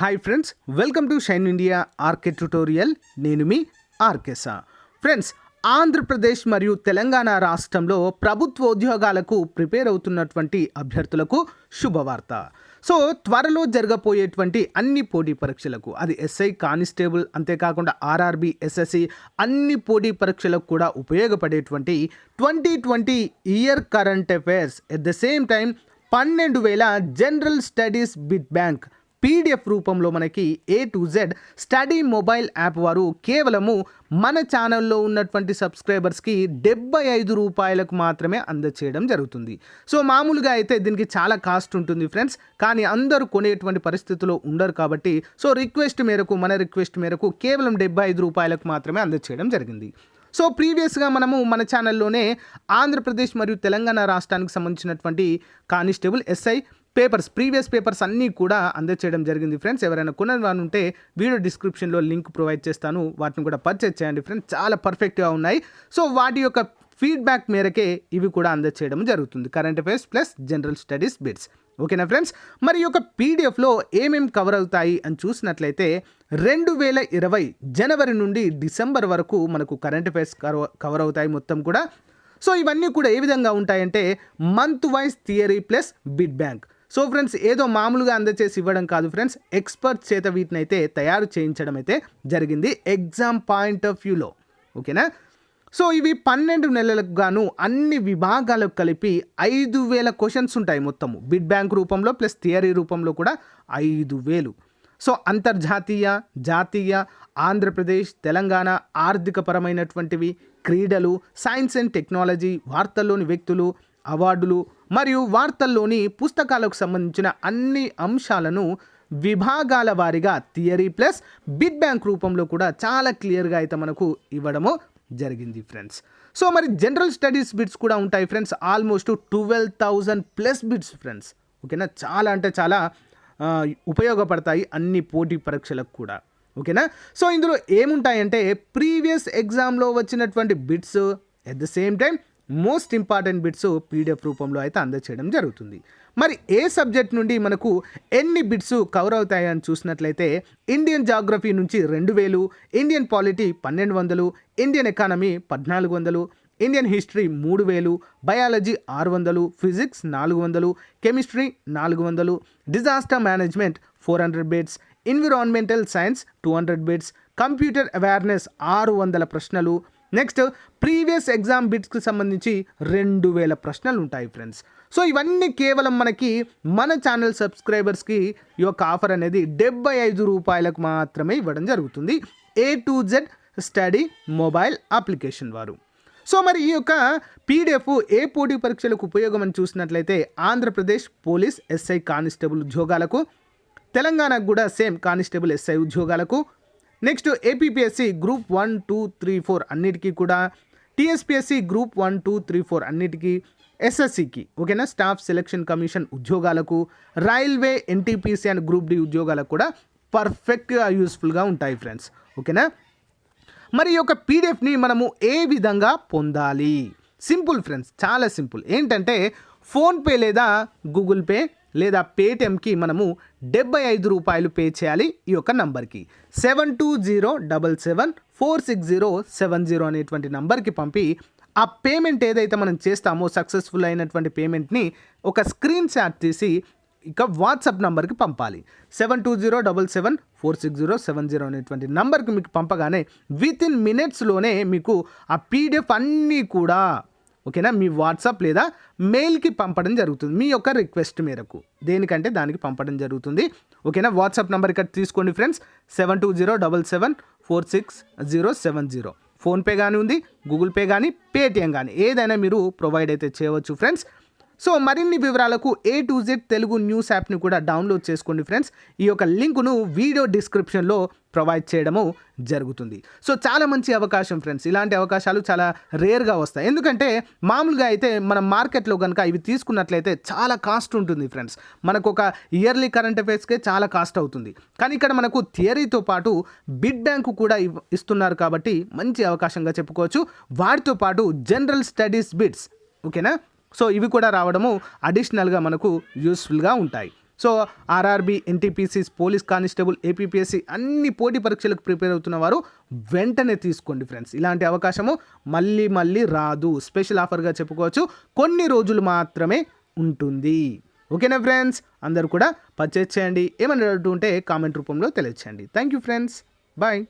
Hi friends welcome to Shine India RK tutorial నేను మీ ఆర్కేసా friends Andhra Pradesh మరియు తెలంగాణ రాష్ట్రంలో ప్రభుత్వ ఉద్యోగాలకు ప్రిపేర్ అవుతున్నటువంటి అభ్యర్థులకు శుభవార్త. సో త్వరలో జరగబోయేటువంటి అన్ని పోటీ పరీక్షలకు అది ఎస్ఐ కానిస్టేబుల్ అంతేకాకుండా ఆర్ఆర్బి ఎస్ఎస్సి అన్ని పోటీ పరీక్షలకు కూడా ఉపయోగపడేటువంటి twenty twenty year current affairs at the same time పన్నెండు వేల general studies bit bank PDF రూపంలో మనకి A to Z study mobile app వారు కేవలము మన ఛానల్లో ఉన్నటువంటి సబ్స్క్రైబర్స్కి డెబ్బై ఐదు రూపాయలకు మాత్రమే అందచేయడం జరుగుతుంది. సో మామూలుగా అయితే దీనికి చాలా కాస్ట్ ఉంటుంది ఫ్రెండ్స్. కానీ అందరూ కొనేటువంటి పరిస్థితిలో ఉండరు కాబట్టి సో రిక్వెస్ట్ మేరకు మన రిక్వెస్ట్ మేరకు కేవలం డెబ్బై ఐదు రూపాయలకు మాత్రమే అందచేయడం జరిగింది. సో ప్రీవియస్గా మనము మన ఛానల్లోనే ఆంధ్రప్రదేశ్ మరియు తెలంగాణ రాష్ట్రానికి సంబంధించినటువంటి constable SI papers previous papers అన్నీ కూడా అందచేయడం జరిగింది ఫ్రెండ్స్. ఎవరైనా కొనని ఉంటే వీడియో డిస్క్రిప్షన్లో లింక్ ప్రొవైడ్ చేస్తాను. వాటిని కూడా పర్చేజ్ చేయండి ఫ్రెండ్స్. చాలా పర్ఫెక్ట్గా ఉన్నాయి. సో వాటి యొక్క ఫీడ్బ్యాక్ మేరకే ఇవి కూడా అందచేయడం జరుగుతుంది. Current affairs plus general studies bits. ఓకేనా ఫ్రెండ్స్? మరి ఈ యొక్క పీడిఎఫ్లో ఏమేం కవర్ అవుతాయి అని చూసినట్లయితే రెండు వేల ఇరవై జనవరి నుండి డిసెంబర్ వరకు మనకు కరెంట్ అఫైర్స్ కవర్ అవుతాయి మొత్తం కూడా. సో ఇవన్నీ కూడా ఏ విధంగా ఉంటాయంటే month wise theory plus bit bank. So friends ఏదో మామూలుగా అందచేసి ఇవ్వడం కాదు ఫ్రెండ్స్ ఎక్స్పర్ట్ చేత వీటిని అయితే తయారు చేయించడం అయితే జరిగింది ఎగ్జామ్ పాయింట్ ఆఫ్ వ్యూలో ఓకేనా? సో ఇవి పన్నెండు నెలలకు గాను అన్ని విభాగాలకు కలిపి ఐదు వేల క్వశ్చన్స్ ఉంటాయి మొత్తము. బిడ్ బ్యాంక్ రూపంలో ప్లస్ థియరీ రూపంలో కూడా ఐదు వేలు. సో అంతర్జాతీయ జాతీయ ఆంధ్రప్రదేశ్ తెలంగాణ ఆర్థికపరమైనటువంటివి క్రీడలు సైన్స్ అండ్ టెక్నాలజీ వార్తల్లోని వ్యక్తులు అవార్డులు మరియు వార్తల్లోని పుస్తకాలకు సంబంధించిన అన్ని అంశాలను విభాగాల వారీగా థియరీ ప్లస్ బిడ్ బ్యాంక్ రూపంలో కూడా చాలా క్లియర్గా అయితే మనకు ఇవ్వడము జరిగింది ఫ్రెండ్స్. సో మరి జనరల్ స్టడీస్ బిట్స్ కూడా ఉంటాయి friends. Almost twelve thousand plus bits friends. ఓకేనా? చాలా అంటే చాలా ఉపయోగపడతాయి అన్ని పోటీ పరీక్షలకు కూడా. ఓకేనా? సో ఇందులో ఏముంటాయంటే ప్రీవియస్ ఎగ్జామ్లో వచ్చినటువంటి bits at the same time most important bits PDF రూపంలో అయితే అందచేయడం జరుగుతుంది. మరి ఏ సబ్జెక్ట్ నుండి మనకు ఎన్ని బిట్స్ కవర్ అవుతాయని చూసినట్లయితే ఇండియన్ జాగ్రఫీ నుంచి రెండు వేలు ఇండియన్ పాలిటీ పన్నెండు వందలు ఇండియన్ ఎకానమీ పద్నాలుగు వందలు ఇండియన్ హిస్టరీ మూడు వేలు బయాలజీ ఆరు వందలు ఫిజిక్స్ నాలుగు వందలు కెమిస్ట్రీ నాలుగు వందలు disaster management four hundred bits environmental science two hundred bits computer awareness ఆరు వందల ప్రశ్నలు నెక్స్ట్ ప్రీవియస్ ఎగ్జామ్ బిట్స్కి సంబంధించి రెండు వేల ప్రశ్నలు ఉంటాయి ఫ్రెండ్స్ సో ఇవన్నీ కేవలం మనకి మన ఛానల్ సబ్స్క్రైబర్స్కి ఈ యొక్క ఆఫర్ అనేది డెబ్బై ఐదు రూపాయలకు మాత్రమే ఇవ్వడం జరుగుతుంది. A to Z study mobile application వారు. సో మరి ఈ యొక్క పీడిఎఫ్ ఏ పోటీ పరీక్షలకు ఉపయోగం అని చూసినట్లయితే ఆంధ్రప్రదేశ్ పోలీస్ ఎస్ఐ కానిస్టేబుల్ ఉద్యోగాలకు తెలంగాణకు కూడా సేమ్ కానిస్టేబుల్ ఎస్ఐ ఉద్యోగాలకు next APPSC group one two three four అన్నిటికీ కూడా TSPSC group one two three four అన్నిటికీ ఎస్ఎస్సికి ఓకేనా? స్టాఫ్ సెలక్షన్ కమిషన్ ఉద్యోగాలకు railway NTPC and group D ఉద్యోగాలకు కూడా పర్ఫెక్ట్గా యూస్ఫుల్గా ఉంటాయి ఫ్రెండ్స్ ఓకేనా? మరి ఈ యొక్క పీడిఎఫ్ని మనము ఏ విధంగా పొందాలి? సింపుల్ ఫ్రెండ్స్ చాలా సింపుల్. ఏంటంటే ఫోన్పే లేదా గూగుల్ పే లేదా పేటిఎంకి మనము డెబ్బై ఐదు రూపాయలు పే చేయాలి ఈ యొక్క నంబర్కి. Seven two zero double seven four six zero seven zero అనేటువంటి నంబర్కి పంపి ఆ పేమెంట్ ఏదైతే మనం చేస్తామో సక్సెస్ఫుల్ అయినటువంటి పేమెంట్ని ఒక స్క్రీన్ షాట్ తీసి ఇక వాట్సాప్ నంబర్కి పంపాలి. Seven two zero double seven four six zero seven zero అనేటువంటి నంబర్కి మీకు పంపగానే విత్ ఇన్ మినిట్స్లోనే మీకు ఆ పీడిఎఫ్ అన్నీ కూడా ఓకేనా? మీ వాట్సాప్ లేదా మెయిల్కి పంపడం జరుగుతుంది. మీ యొక్క రిక్వెస్ట్ మేరకు. దేనికంటే దానికి పంపడం జరుగుతుంది. ఓకేనా? వాట్సాప్ నెంబర్ ఇక్కడ తీసుకోండి friends. Seven two zero double seven four six zero seven zero. PhonePe కానీ ఉంది గూగుల్ పే కానీ పేటిఎం కానీ ఏదైనా మీరు ప్రొవైడ్ అయితే చేయవచ్చు ఫ్రెండ్స్. సో మరిన్ని వివరాలకు A to Z Telugu news యాప్ని కూడా డౌన్లోడ్ చేసుకోండి ఫ్రెండ్స్ ఈ యొక్క లింకును వీడియో డిస్క్రిప్షన్లో ప్రొవైడ్ చేయడము జరుగుతుంది. సో చాలా మంచి అవకాశం ఫ్రెండ్స్ ఇలాంటి అవకాశాలు చాలా రేర్గా వస్తాయి. ఎందుకంటే మామూలుగా అయితే మనం మార్కెట్లో కనుక ఇవి తీసుకున్నట్లయితే చాలా కాస్ట్ ఉంటుంది ఫ్రెండ్స్ మనకు ఒక ఇయర్లీ కరెంట్ అఫైర్స్కే చాలా కాస్ట్ అవుతుంది. కానీ ఇక్కడ మనకు థియరీతో పాటు బిడ్ బ్యాంకు కూడా ఇస్తున్నారు కాబట్టి మంచి అవకాశంగా చెప్పుకోవచ్చు. వాటితో పాటు జనరల్ స్టడీస్ బిట్స్ ఓకేనా సో ఇవి కూడా రావడము అడిషనల్గా మనకు యూస్ఫుల్గా ఉంటాయి. So RRB NTPCs police constable APPSC అన్ని పోటీ పరీక్షలకు ప్రిపేర్ అవుతున్న వారు వెంటనే తీసుకోండి ఫ్రెండ్స్ ఇలాంటి అవకాశము మళ్ళీ మళ్ళీ రాదు. స్పెషల్ ఆఫర్గా చెప్పుకోవచ్చు. కొన్ని రోజులు మాత్రమే ఉంటుంది. ఓకేనా ఫ్రెండ్స్ అందరూ కూడా పర్చేజ్ చేయండి. ఏమన్నా డౌట్ ఉంటే కామెంట్ రూపంలో తెలియచేయండి. Thank you friends bye